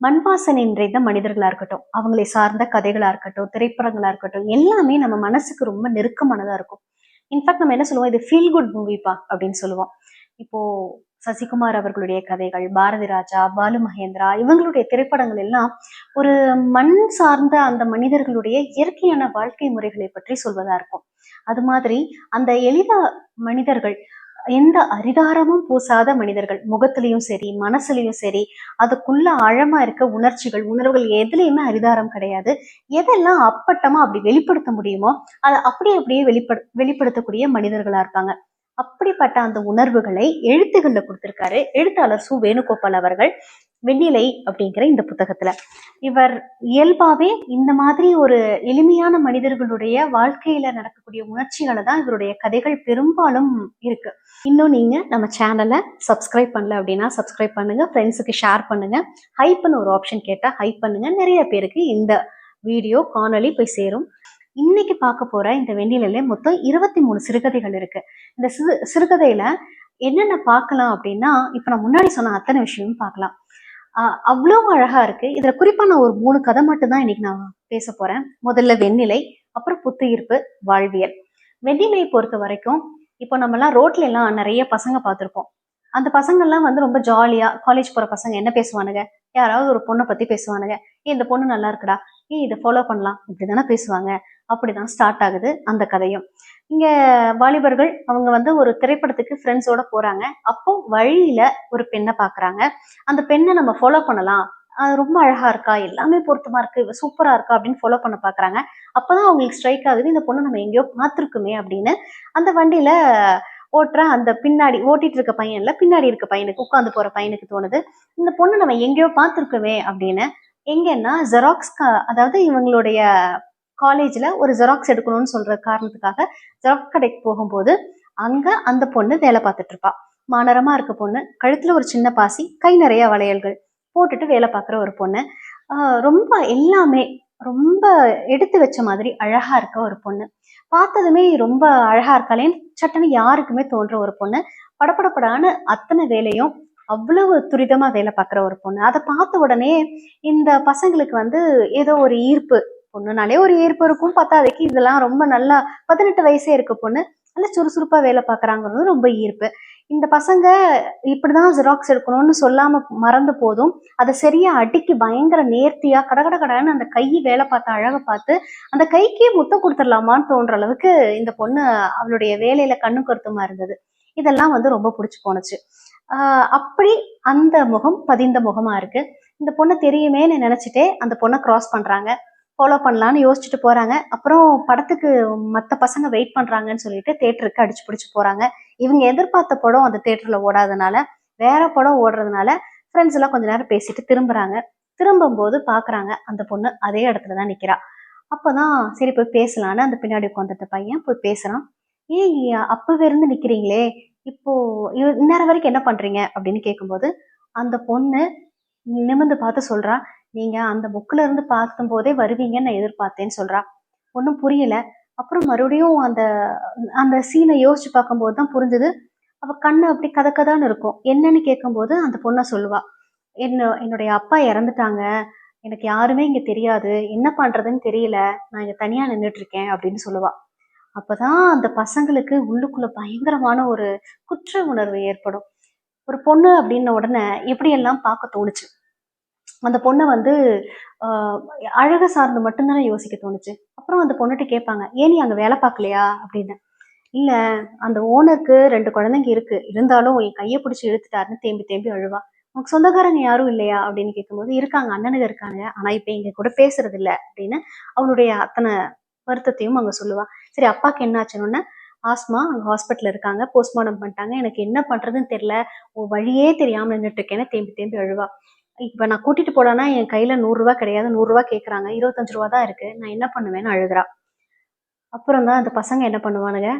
மண்வாசனை நிறைந்த மனிதர்களா இருக்கட்டும் அவங்களை சார்ந்த கதைகளா இருக்கட்டும் திரைப்படங்களா இருக்கட்டும் எல்லாமே நம்ம மனசுக்கு ரொம்ப நெருக்கமானதா இருக்கும். இன்ஃபேக்ட் நம்ம என்ன சொல்லுவோம்? இது ஃபீல் குட் மூவிப்பா அப்படின்னு சொல்லுவோம். இப்போ சசிகுமார் அவர்களுடைய கதைகள் பாரதி ராஜா பாலு மகேந்திரா இவங்களுடைய திரைப்படங்கள் எல்லாம் ஒரு மண் சார்ந்த அந்த மனிதர்களுடைய இயற்கையான வாழ்க்கை முறைகளை பற்றி சொல்வதா இருக்கும். அது மாதிரி அந்த எளித மனிதர்கள் எந்த அரிதாரமும் பூசாத மனிதர்கள். முகத்திலையும் சரி மனசுலையும் சரி அதுக்குள்ள ஆழமா இருக்க உணர்ச்சிகள் உணர்வுகள் எதுலையுமே அரிதாரம் கிடையாது. எதெல்லாம் அப்பட்டமா அப்படி வெளிப்படுத்த முடியுமோ அதை அப்படியே அப்படியே வெளிப்படு வெளிப்படுத்தக்கூடிய மனிதர்களா இருப்பாங்க அப்படிப்பட்ட அந்த உணர்வுகளை எழுத்துகள்ல கொடுத்திருக்காரு. எழுத்தாளர் சு. வேணுகோபால் அவர்கள். வெண்ணிலை அப்படிங்கிற இந்த புத்தகத்துல. இவர் இயல்பாவே இந்த மாதிரி ஒரு எளிமையான மனிதர்களுடைய வாழ்க்கையில நடக்கக்கூடிய உணர்ச்சிகளை தான் இவருடைய கதைகள் பெரும்பாலும் இருக்கு. இன்னும் நீங்க நம்ம சேனலை சப்ஸ்கிரைப் பண்ணல அப்படின்னா சப்ஸ்கிரைப் பண்ணுங்க ஃப்ரெண்ட்ஸுக்கு ஷேர் பண்ணுங்க. ஹைப்னு ஒரு ஆப்ஷன் கேட்டா ஹைப் பண்ணுங்க. நிறைய பேருக்கு இந்த வீடியோ காணொலி போய் சேரும். இன்னைக்கு பார்க்க போற இந்த வெண்ணிலையில மொத்தம் இருபத்தி மூணு சிறுகதைகள் இருக்கு. இந்த சிறு சிறுகதையில என்னென்ன பார்க்கலாம் அப்படின்னா இப்ப நான் முன்னாடி சொன்ன அத்தனை விஷயமும் பார்க்கலாம். அவ்வளோ அழகா இருக்கு. இதுல குறிப்பா நான் ஒரு மூணு கதை மட்டும்தான் இன்னைக்கு நான் பேச போறேன். முதல்ல வெண்ணிலை அப்புறம் புத்துயிர்ப்பு வாழ்வியல். வெண்ணிலையை பொறுத்த வரைக்கும் இப்போ நம்ம எல்லாம் ரோட்ல எல்லாம் நிறைய பசங்க பார்த்துருப்போம். அந்த பசங்கள்லாம் வந்து ரொம்ப ஜாலியா காலேஜ் போற பசங்க என்ன பேசுவானுங்க? யாராவது ஒரு பொண்ணை பத்தி பேசுவானுங்க. ஏ இந்த பொண்ணு நல்லா இருக்குடா. ஏ இதை ஃபாலோ பண்ணலாம். இப்படிதானே பேசுவாங்க. அப்படிதான் ஸ்டார்ட் ஆகுது அந்த கதையும். இங்கே வாலிபர்கள் அவங்க வந்து ஒரு திரைப்படத்துக்கு ஃப்ரெண்ட்ஸோட போகிறாங்க அப்போ வழியில் ஒரு பெண்ணை பார்க்குறாங்க அந்த பெண்ணை நம்ம ஃபாலோ பண்ணலாம். அது ரொம்ப அழகா இருக்கா? எல்லாமே பொருத்தமா இருக்கு. சூப்பரா இருக்கா? அப்படின்னு ஃபாலோ பண்ண பாக்குறாங்க. அப்பதான் அவங்களுக்கு ஸ்ட்ரைக் ஆகுது. இந்த பொண்ணை நம்ம எங்கேயோ பார்த்துருக்குமே அப்படின்னு. அந்த வண்டியில ஓட்டுற அந்த பின்னாடி ஓட்டிட்டு இருக்க பையன்ல பின்னாடி இருக்க பையனுக்கு உட்காந்து போற பையனுக்கு தோணுது. இந்த பொண்ணு நம்ம எங்கேயோ பார்த்துருக்குமே அப்படின்னு. எங்கன்னா ஜெராக்ஸ் அதாவது இவங்களுடைய காலேஜில் ஒரு ஜெராக்ஸ் எடுக்கணும்னு சொல்கிற காரணத்துக்காக ஜெராக்ஸ் கடைக்கு போகும்போது அங்கே அந்த பொண்ணு வேலை பார்த்துட்டு இருப்பா. இருக்க பொண்ணு கழுத்தில் ஒரு சின்ன பாசி கை நிறைய வளையல்கள் போட்டுட்டு வேலை பார்க்குற ஒரு பொண்ணு. ரொம்ப எல்லாமே ரொம்ப எடுத்து வச்ச மாதிரி அழகா இருக்க ஒரு பொண்ணு. பார்த்ததுமே ரொம்ப அழகா இருக்காளேன்னு சட்டன்னு யாருக்குமே தோன்ற ஒரு பொண்ணு. படப்படப்படான அத்தனை வேலையும் அவ்வளவு துரிதமா வேலை பார்க்குற ஒரு பொண்ணு. அதை பார்த்த உடனே இந்த பசங்களுக்கு வந்து ஏதோ ஒரு ஈர்ப்பு பொண்ணுனாலே ஒரு ஈர்ப்பு இருக்கும். பத்தாதைக்கு இதெல்லாம் ரொம்ப நல்லா பதினெட்டு வயசே இருக்க பொண்ணு. நல்லா சுறுசுறுப்பா வேலை பார்க்குறாங்கிறது ரொம்ப ஈர்ப்பு. இந்த பசங்க இப்படிதான் ஜெராக்ஸ் எடுக்கணும்னு சொல்லாம மறந்து போதும். அதை சரியா அடிக்கி பயங்கர நேர்த்தியா கடகட கடன்னு அந்த கையை வேலை பார்த்த அழகை பார்த்து அந்த கைக்கே முத்தம் கொடுத்துடலாமான்னு தோன்ற அளவுக்கு இந்த பொண்ணு அவளுடைய வேலையில கண்ணு கருத்துமா இருந்தது. இதெல்லாம் வந்து ரொம்ப பிடிச்சி போனுச்சு ஆஹ் அப்படி அந்த முகம் பதிந்த முகமா இருக்கு. இந்த பொண்ணு தெரியுமேன்னு நினைச்சிட்டே அந்த பொண்ணை கிராஸ் பண்றாங்க. ஃபாலோ பண்ணலான்னு யோசிச்சுட்டு போகிறாங்க அப்புறம் படத்துக்கு மற்ற பசங்க வெயிட் பண்ணுறாங்கன்னு சொல்லிட்டு தேட்டருக்கு அடிச்சு பிடிச்சி போகிறாங்க இவங்க எதிர்பார்த்த படம் அந்த தேட்டரில் ஓடாதனால வேற படம் ஓடுறதுனால ஃப்ரெண்ட்ஸ் எல்லாம் கொஞ்ச நேரம் பேசிட்டு திரும்புறாங்க. திரும்பும்போது பார்க்குறாங்க அந்த பொண்ணு அதே இடத்துல தான் நிற்கிறான் அப்போ தான் சரி போய் பேசலான்னு அந்த பின்னாடி உட்காந்துட்ட பையன் போய் பேசுகிறான் ஏய் அப்பவே இருந்து நிற்கிறீங்களே இப்போ இந்நேரம் வரைக்கும் என்ன பண்ணுறீங்க அப்படின்னு கேட்கும்போது அந்த பொண்ணு நிமிர்ந்து பார்த்து சொல்கிறான் நீங்க அந்த புக்ல இருந்து பார்க்கும் போதே வருவீங்கன்னு நான் எதிர்பார்த்தேன்னு சொல்றா. ஒன்றும் புரியல. அப்புறம் மறுபடியும் அந்த அந்த சீனை யோசிச்சு பார்க்கும்போது தான் புரிஞ்சுது. அவ கண்ணு அப்படி கதக்கதான்னு இருக்கும். என்னன்னு கேட்கும்போது அந்த பொண்ணை சொல்லுவா. என்ன என்னுடைய அப்பா இறந்துட்டாங்க. எனக்கு யாருமே இங்க தெரியாது. என்ன பண்றதுன்னு தெரியல. நான் இங்க தனியா நின்றுட்டு இருக்கேன் அப்படின்னு சொல்லுவா. அப்பதான் அந்த பசங்களுக்கு உள்ளுக்குள்ள பயங்கரமான ஒரு குற்ற உணர்வு ஏற்படும். ஒரு பொண்ணு அப்படின்ன உடனே எப்படியெல்லாம் பார்க்க தோணுச்சு? அந்த பொண்ணை வந்து அழகை அழக சார்ந்து மட்டும்தானே யோசிக்க தோணுச்சு. அப்புறம் அந்த பொண்ணுகிட்ட கேட்பாங்க ஏன் நீ அங்கே வேலை பார்க்கலையா? அப்படின்னு. இல்லை அந்த ஓனருக்கு ரெண்டு குழந்தைங்க இருக்கு. இருந்தாலும் என் கையை பிடிச்சி இழுத்துட்டாருன்னு தேம்பி தேம்பி அழுவா. உனக்கு சொந்தக்காரங்க யாரும் இல்லையா? அப்படின்னு கேட்கும்போது இருக்காங்க அண்ணனுங்க இருக்காங்க. ஆனால் இப்போ எங்க கூட பேசுறது இல்லை அப்படின்னு அவளுடைய அத்தனை வருத்தத்தையும் அங்கே சொல்லுவா. சரி அப்பாவுக்கு என்ன ஆச்சுன்னு ஆஸ்மா அங்கே ஹாஸ்பிட்டல் இருக்காங்க. போஸ்ட்மார்ட்டம் பண்ணிட்டாங்க. எனக்கு என்ன பண்ணுறதுன்னு தெரில வழியே தெரியாமல் நின்றுட்டு இருக்கேன்னு தேம்பி தேம்பி அழுவா. இப்போ நான் கூட்டிட்டு போலான்னா என் கையில நூறுரூவா கிடையாது. நூறுரூவா கேட்குறாங்க இருபத்தஞ்சு ரூபா தான் இருக்கு. நான் என்ன பண்ணுவேன்னு அழுகிறா. அப்புறம் தான் அந்த பசங்க என்ன பண்ணுவானுங்க?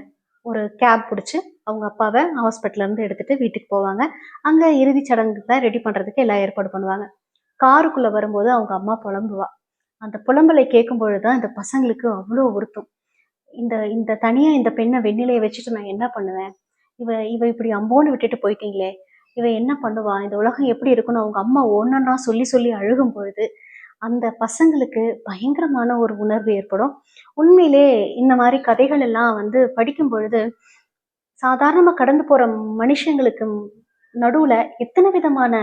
ஒரு கேப் பிடிச்சி அவங்க அப்பாவை ஹாஸ்பிட்டல்லேருந்து எடுத்துகிட்டு வீட்டுக்கு போவாங்க. அங்கே இறுதி சடங்குக்கு ரெடி பண்ணுறதுக்கு எல்லாம் ஏற்பாடு பண்ணுவாங்க. காருக்குள்ளே வரும்போது அவங்க அம்மா புலம்புவா. அந்த புலம்பலை கேட்கும்பொழுது தான் இந்த பசங்களுக்கு அவ்வளோ உறுத்தும். இந்த இந்த தனியாக இந்த பெண்ணை வெண்ணிலையை வச்சுட்டு நான் என்ன பண்ணுவேன்? இவ இவ இப்படி அம்போன்னு விட்டுட்டு போயிட்டீங்களே. இவன் என்ன பண்ணுவா? இந்த உலகம் எப்படி இருக்குன்னு அவங்க அம்மா ஒன்றா சொல்லி சொல்லி அழுகும் பொழுது அந்த பசங்களுக்கு பயங்கரமான ஒரு உணர்வு ஏற்படும். உண்மையிலே இந்த மாதிரி கதைகள் எல்லாம் வந்து படிக்கும் பொழுது சாதாரணமாக கடந்து போகிற மனுஷங்களுக்கு நடுவில் எத்தனை விதமான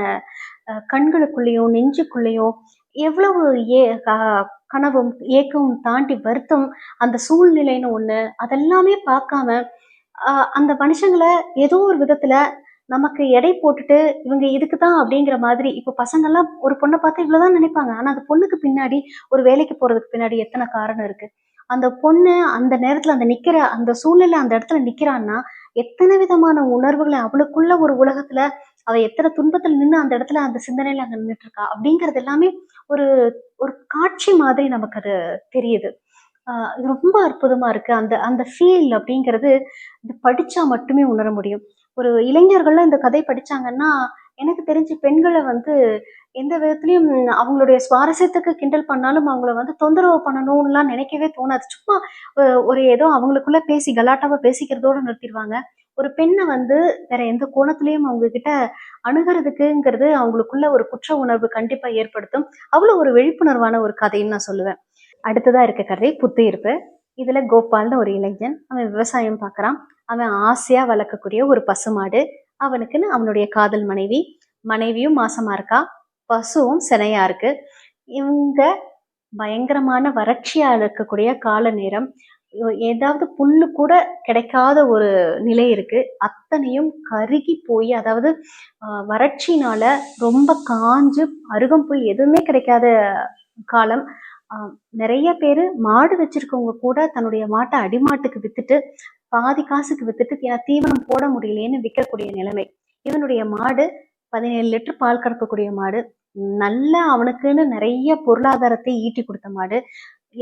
கண்களுக்குள்ளேயும் நெஞ்சுக்குள்ளேயும் எவ்வளவு ஏ க- கனவும் ஏக்கமும் தாண்டி வருத்தம் அந்த சூழ்நிலைன்னு ஒன்று அதெல்லாமே பார்க்காம அந்த மனுஷங்களை ஏதோ ஒரு விதத்தில் நமக்கு எடை போட்டுட்டு இவங்க இதுக்கு தான் அப்படிங்கிற மாதிரி இப்போ பசங்கெல்லாம் ஒரு பொண்ணை பார்த்தா இவ்வளோதான் நினைப்பாங்க. ஆனால் அந்த பொண்ணுக்கு பின்னாடி ஒரு வேலைக்கு போகிறதுக்கு பின்னாடி எத்தனை காரணம் இருக்குது அந்த பொண்ணு அந்த நேரத்தில் அந்த நிற்கிற அந்த சூழ்நிலை அந்த இடத்துல நிற்கிறான்னா எத்தனை விதமான உணர்வுகளை அவளுக்குள்ள ஒரு உலகத்தில் அவள் எத்தனை துன்பத்தில் நின்று அந்த இடத்துல அந்த சிந்தனையில் அங்கே நின்றுட்டுருக்கா அப்படிங்கிறது எல்லாமே ஒரு ஒரு காட்சி மாதிரி நமக்கு அது தெரியுது. இது ரொம்ப அற்புதமாக இருக்குது அந்த அந்த ஃபீல் அப்படிங்கிறது இது படித்தா மட்டுமே உணர முடியும். ஒரு இளைஞர்கள்லாம் இந்த கதை படிச்சாங்கன்னா எனக்கு தெரிஞ்சு பெண்களை வந்து எந்த விதத்துலையும் அவங்களுடைய சுவாரஸ்யத்துக்கு கிண்டல் பண்ணாலும் அவங்கள வந்து தொந்தரவு பண்ணணும்லாம் நினைக்கவே தோணாது. சும்மா ஒரு ஏதோ அவங்களுக்குள்ள பேசி கலாட்டாவா பேசிக்கிறதோட நிறுத்திடுவாங்க ஒரு பெண்ணை வந்து வேற எந்த கோணத்திலயும் அவங்க கிட்ட அணுகிறதுக்குங்கிறது அவங்களுக்குள்ள ஒரு குற்ற உணர்வு கண்டிப்பா ஏற்படுத்தும். அவ்வளோ ஒரு விழிப்புணர்வான ஒரு கதைன்னு நான் சொல்லுவேன். அடுத்ததா இருக்க கதை புத்துயிர்ப்பு. இதில் கோபால்னு ஒரு இளைஞன் அவன் விவசாயம் பார்க்கறான். அவன் ஆசையாக வளர்க்கக்கூடிய ஒரு பசுமாடு. அவனுக்குன்னு அவனுடைய காதல் மனைவி. மனைவியும் மாசமாக இருக்கா? பசுவும் சினையாக இருக்குது இவங்க பயங்கரமான வறட்சியாக இருக்கக்கூடிய கால நேரம். ஏதாவது புல்லு கூட கிடைக்காத ஒரு நிலை இருக்கு. அத்தனையும் கருகி போய் அதாவது ஆஹ், வறட்சினால ரொம்ப காஞ்சு அருகம்புல் எதுவுமே கிடைக்காத காலம். நிறைய பேர் மாடு வச்சிருக்கவங்க கூட தன்னுடைய மாட்டை அடிமாட்டுக்கு வித்துட்டு பாதி காசுக்கு வித்துட்டு தீ- தீவனம் போட முடியலையேன்னு விற்கக்கூடிய நிலைமை. இவனுடைய மாடு பதினேழு லிட்டர் பால் கறக்கக்கூடிய மாடு நல்ல அவனுக்குன்னு நிறைய பொருளாதாரத்தை ஈட்டி கொடுத்த மாடு.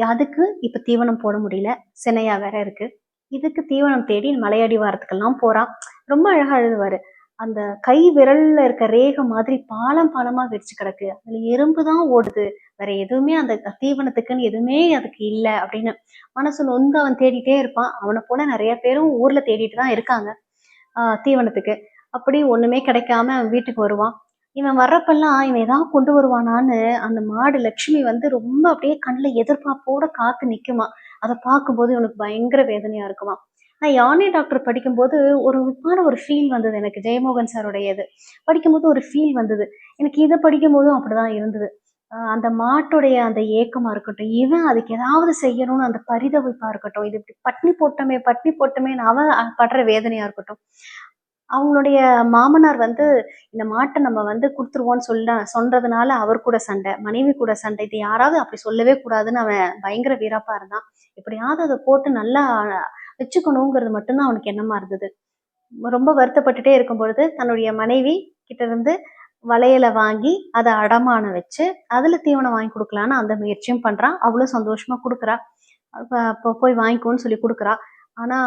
அதுக்கு இப்ப தீவனம் போட முடியல. சினையா வேற இருக்கு. இதுக்கு தீவனம் தேடி மலையடி வாரத்துக்கெல்லாம் போறான். ரொம்ப அழகா எழுதுவாரு அந்த கை விரல்ல இருக்க ரேகை மாதிரி பாலம் பாலமா வெடிச்சு கிடக்கு. அதுல எறும்பு தான் ஓடுது. வேற எதுவுமே அந்த தீவனத்துக்குன்னு எதுவுமே அதுக்கு இல்லை அப்படின்னு மனசு நொந்து அவன் தேடிட்டே இருப்பான். அவனை போல நிறைய பேரும் ஊர்ல தேடிட்டு தான் இருக்காங்க. ஆஹ் தீவனத்துக்கு. அப்படி ஒண்ணுமே கிடைக்காம அவன் வீட்டுக்கு வருவான். இவன் வர்றப்பெல்லாம் இவன் ஏதாவது கொண்டு வருவானான்னு அந்த மாடு லட்சுமி வந்து ரொம்ப அப்படியே கண்ணில் எதிர்பார்ப்போட காத்து நிற்குமா அதை பார்க்கும்போது இவனுக்கு பயங்கர வேதனையா இருக்குமா? நான் யானை டாக்டர் படிக்கும்போது ஒரு விதமான ஒரு ஃபீல் வந்தது எனக்கு. ஜெயமோகன் சாருடையது படிக்கும்போது ஒரு ஃபீல் வந்தது. எனக்கு இதை படிக்கும்போதும் அப்படிதான் இருந்தது. ஆஹ் அந்த மாட்டுடைய அந்த ஏக்கமா இருக்கட்டும் இவன் அதுக்கு ஏதாவது செய்யணும்னு அந்த பரிதவிப்பா இருக்கட்டும் இது இப்படி பட்னி போட்டமே பட்னி போட்டமேன்னு அவன் படுற வேதனையா இருக்கட்டும். அவங்களுடைய மாமனார் வந்து இந்த மாட்டை நம்ம வந்து கொடுத்துருவோன்னு சொல்ல சொல்றதுனால அவர் கூட சண்டை மனைவி கூட சண்டை இது யாராவது அப்படி சொல்லவே கூடாதுன்னு அவன் பயங்கர வீரப்பா இருந்தான். எப்படியாவது அதை போட்டு நல்லா வச்சுக்கணுங்கிறது மட்டும்தான் அவனுக்கு என்னமா இருந்தது. ரொம்ப வருத்தப்பட்டுட்டே இருக்கும் பொழுது தன்னுடைய மனைவி கிட்ட இருந்து வளையலை வாங்கி அதை அடமானம் வச்சு அதுல தீவனம் வாங்கி கொடுக்கலான்னு அந்த முயற்சியும் பண்றான் அவ்வளவு சந்தோஷமா கொடுக்குறா. போய் வாங்கிக்கோன்னு சொல்லி கொடுக்குறா. ஆனா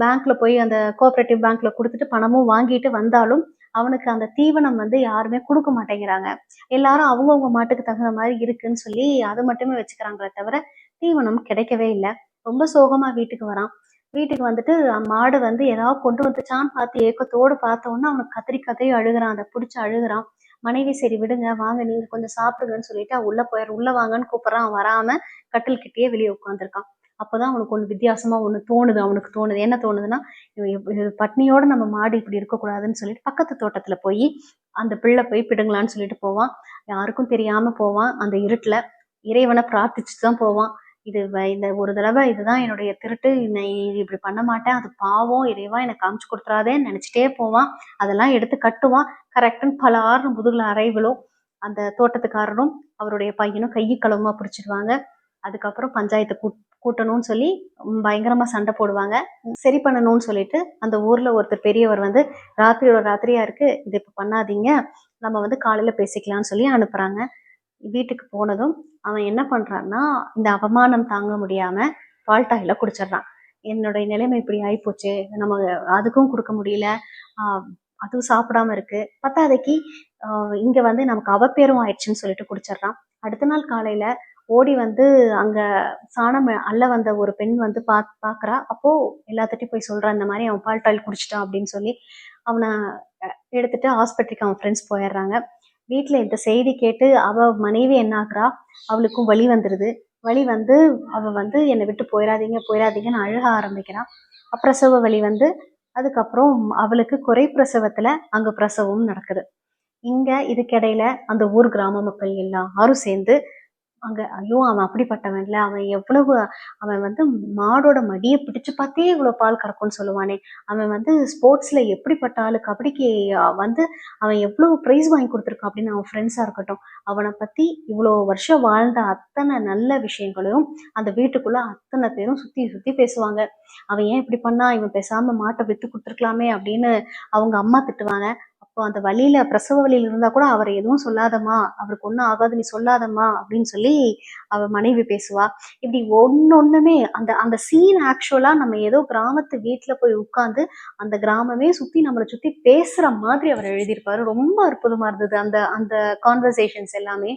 பேங்க்ல போய் அந்த கோஆபரேட்டிவ் பேங்க்ல கொடுத்துட்டு பணமும் வாங்கிட்டு வந்தாலும் அவனுக்கு அந்த தீவனம் வந்து யாருமே கொடுக்க மாட்டேங்கிறாங்க. எல்லாரும் அவங்கவுங்க மாட்டுக்கு தகுந்த மாதிரி இருக்குன்னு சொல்லி அது மட்டுமே வச்சுக்கிறாங்களே தவிர தீவனம் கிடைக்கவே இல்லை. ரொம்ப சோகமா வீட்டுக்கு வரான். வீட்டுக்கு வந்துட்டு மாடு வந்து ஏதாவது கொண்டு வந்துச்சான்னு பார்த்து ஏக்கத்தோடு பார்த்த உடனே அவனுக்கு கத்திரி கத்திரி அழுகுறான். அதை பிடிச்சி அழுகுறான். மனைவி சரி விடுங்க. வாங்க நீங்க கொஞ்சம் சாப்பிடுங்கன்னு சொல்லிட்டு அவன் உள்ள போயிரு. உள்ள வாங்கன்னு கூப்பிடுறான். வராம கட்டில் கிட்டேயே வெளியே உட்காந்துருக்கான் அப்போதான் அவனுக்கு ஒன்று வித்தியாசமா ஒன்று தோணுது அவனுக்கு தோணுது. என்ன தோணுதுன்னா இவன் பட்னியோட நம்ம மாடு இப்படி இருக்கக்கூடாதுன்னு சொல்லிட்டு பக்கத்து தோட்டத்துல போய் அந்த பிள்ளை போய் பிடுங்கலான்னு சொல்லிட்டு போவான். யாருக்கும் தெரியாம போவான். அந்த இருட்டுல இறைவனை பிரார்த்திச்சுட்டு தான் போவான். இது வ- இந்த ஒரு தடவை இதுதான் என்னுடைய திருட்டு. நான் இப்படி பண்ண மாட்டேன். அது பாவம். இறைவா எனக்கு காமிச்சு கொடுத்துறாதேன்னு நினைச்சிட்டே போவான். அதெல்லாம் எடுத்து கட்டுவான். கரெக்டுன்னு பல ஆறு முதுகுல அறைவிலும் அந்த தோட்டத்துக்காரரும் அவருடைய பையனும் கையை களவுமா பிடிச்சிடுவாங்க. அதுக்கப்புறம் பஞ்சாயத்தை கூட் கூட்டணும்னு சொல்லி பயங்கரமாக சண்டை போடுவாங்க. சரி பண்ணணும்னு சொல்லிட்டு அந்த ஊரில் ஒருத்தர் பெரியவர் வந்து ராத்திரியோட ராத்திரியாக இருக்குது இது இப்போ பண்ணாதீங்க நம்ம வந்து காலையில் பேசிக்கலாம்னு சொல்லி அனுப்புகிறாங்க வீட்டுக்கு போனதும் அவன் என்ன பண்ணுறான்னா இந்த அவமானம் தாங்க முடியாமல் பால்டாயில் குடிச்சிடுறான். என்னுடைய நிலைமை இப்படி ஆயிப்போச்சு நம்ம அதுக்கும் கொடுக்க முடியல அதுவும் சாப்பிடாம இருக்கு. பத்தாதைக்கு இங்கே இங்க வந்து நமக்கு அவப்பேரும் ஆயிடுச்சுன்னு சொல்லிட்டு குடிச்சிடுறான். அடுத்த நாள் காலையில ஓடி வந்து அங்கே சாணம் அள்ள வந்த ஒரு பெண் வந்து பா பார்க்குறா அப்போது எல்லாத்திட்டையும் போய் சொல்கிறான் இந்த மாதிரி அவன் பால் டாயில் குடிச்சிட்டான் அப்படின்னு சொல்லி அவனை எடுத்துகிட்டு எடுத்துட்டு ஹாஸ்பிட்டலுக்கு அவன் ஃப்ரெண்ட்ஸ் போயிடுறாங்க. வீட்டில் இந்த செய்தி கேட்டு அவள் மனைவி என்ன ஆகுறா அவளுக்கும் வழி வந்துடுது வழி வந்து அவள் வந்து என்னை விட்டு போயிடாதீங்க போயிடாதீங்கன்னு அழுக ஆரம்பிக்கிறான் பிரசவ வலி வந்து அதுக்கப்புறம் அவளுக்கு குறை பிரசவத்தில் அங்கே பிரசவம் நடக்குது. இங்கே இதுக்கிடையில அந்த ஊர் கிராம மக்கள் எல்லாரும் சேர்ந்து அங்கே ஐயோ அவன் அப்படிப்பட்டவன் அவன் எவ்வளவு அவன் வந்து மாடோட மடியை பிடிச்சு பார்த்தே இவ்வளோ பால் கறக்கும்னு சொல்லுவானே. அவன் வந்து ஸ்போர்ட்ஸில் எப்படிப்பட்ட ஆளு? கபடிக்கு வந்து அவன் எவ்வளோ ப்ரைஸ் வாங்கி கொடுத்துருக்கான் அப்படின்னு அவன் ஃப்ரெண்ட்ஸாக இருக்கட்டும். அவனை பற்றி இவ்வளோ வருஷம் வாழ்ந்த அத்தனை நல்ல விஷயங்களையும் அந்த வீட்டுக்குள்ளே அத்தனை பேரும் சுற்றி சுற்றி பேசுவாங்க. அவன் ஏன் இப்படி பண்ணா? இவன் பேசாமல் மாட்டை விற்று கொடுத்துருக்கலாமே அப்படின்னு அவங்க அம்மா திட்டுவாங்க. அப்போ அந்த வழியில பிரசவ வழியில இருந்தா கூட அவரை எதுவும் சொல்லாதம்மா அவருக்கு ஒன்றும் ஆகாது நீ சொல்லாதம்மா அப்படின்னு சொல்லி அவ மனைவி பேசுவா. இப்படி ஒன்னொன்னுமே அந்த அந்த சீன் ஆக்சுவலா நம்ம ஏதோ கிராமத்து வீட்டுல போய் உட்காந்து அந்த கிராமமே சுத்தி நம்மளை சுத்தி பேசுற மாதிரி அவர் எழுதியிருப்பாரு. ரொம்ப அற்புதமா இருந்தது அந்த அந்த கான்வர்சேஷன்ஸ் எல்லாமே.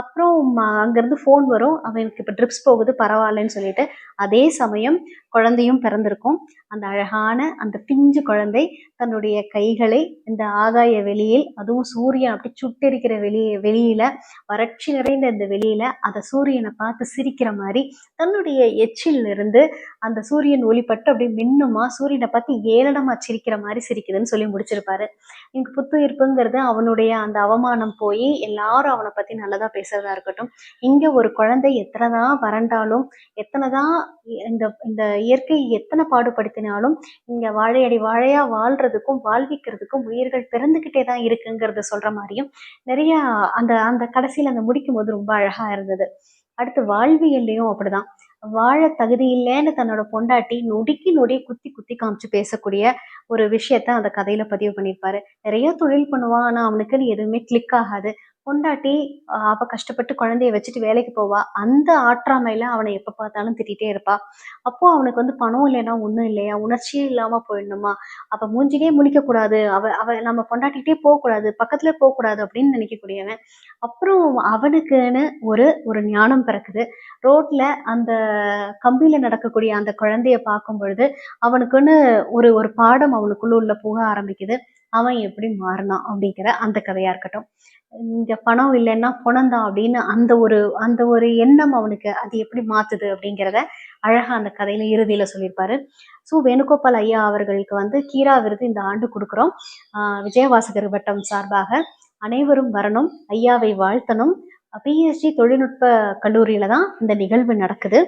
அப்புறம் அங்கேருந்து ஃபோன் வரும். அவனுக்கு இப்போ ட்ரிப்ஸ் போகுது பரவாயில்லன்னு சொல்லிட்டு அதே சமயம் குழந்தையும் பிறந்திருக்கும். அந்த அழகான அந்த பிஞ்சு குழந்தை தன்னுடைய கைகளை இந்த ஆகாய வெளியில் அதுவும் சூரியன் அப்படி சுட்டெரிக்கிற வெளியே வெளியில் வறட்சி நிறைந்த இந்த வெளியில் அந்த சூரியனை பார்த்து சிரிக்கிற மாதிரி தன்னுடைய எச்சில் இருந்து அந்த சூரியன் ஒளிப்பட்டு அப்படியே மின்னுமா சூரியனை பார்த்து ஏளனமாக சிரிக்கிற மாதிரி சிரிக்குதுன்னு சொல்லி முடிச்சிருப்பாரு. இங்க புத்துயிர்ப்புங்கிறது அவனுடைய அந்த அவமானம் போய் எல்லாரும் அவனை பற்றி நல்லதாக பேச பேசுறதா இருக்கட்டும். இங்க ஒரு குழந்தை எத்தனைதான் வறண்டாலும் எத்தனைதான் இந்த இந்த இயற்கை எத்தனை பாடுபடுத்தினாலும் இங்க வாழையடி வாழையா வாழ்றதுக்கும் வாழ்விக்கிறதுக்கும் உயிர்கள் பிறந்துகிட்டே தான் இருக்குங்கிறத சொல்ற மாதிரியும் நிறைய அந்த அந்த கடைசியில அந்த முடிக்கும் போது ரொம்ப அழகா இருந்தது. அடுத்து வாழ்வியல்லையும் அப்படிதான். வாழ தகுதி இல்லைன்னு தன்னோட பொண்டாட்டி நொடிக்கு நொடி குத்தி குத்தி காமிச்சு பேசக்கூடிய ஒரு விஷயத்த அந்த கதையில பதிவு பண்ணியிருப்பாரு. நிறைய தொழில் பண்ணுவான் ஆனா அவனுக்குன்னு எதுவுமே கிளிக் ஆகாது. பொண்டாட்டி ஆஹ் அவ கஷ்டப்பட்டு குழந்தைய வச்சுட்டு வேலைக்கு போவா அந்த ஆற்றாமையில அவனை எப்ப பார்த்தாலும் திட்டிகிட்டே இருப்பா. அப்போ அவனுக்கு வந்து பணம் இல்லைன்னா ஒன்றும் இல்லையா? உணர்ச்சியே இல்லாம போயிடணுமா? அப்ப மூஞ்சிலே முழிக்க கூடாது. அவ அவ நம்ம பொண்டாட்டிகிட்டே போகக்கூடாது பக்கத்தில் பக்கத்துல அப்படின்னு நினைக்கக்கூடியவன். அப்புறம் அவனுக்குன்னு ஒரு ஒரு ஞானம் பிறக்குது. ரோட்ல அந்த கம்பியில நடக்கக்கூடிய அந்த குழந்தைய பார்க்கும் பொழுது அவனுக்குன்னு ஒரு ஒரு பாடம் அவனுக்குள்ள உள்ள போக ஆரம்பிக்குது. அவன் எப்படி மாறினான் அப்படிங்கிற அந்த கதையா இருக்கட்டும். இங்க பணம் இல்லைன்னா பணம்தான் அப்படின்னு அந்த ஒரு அந்த ஒரு எண்ணம் அவனுக்கு அது எப்படி மாத்துது அப்படிங்கிறத அழகா அந்த கதையில இறுதியில சொல்லியிருப்பாரு. ஸோ வேணுகோபால் ஐயா அவர்களுக்கு வந்து கீரா விருது இந்த ஆண்டு கொடுக்குறோம். ஆஹ் விஜயவாசகர் வட்டம் சார்பாக அனைவரும் வரணும் ஐயாவை வாழ்த்தணும். பிஎஸ்டி தொழில்நுட்ப கல்லூரியில தான் இந்த நிகழ்வு நடக்குது.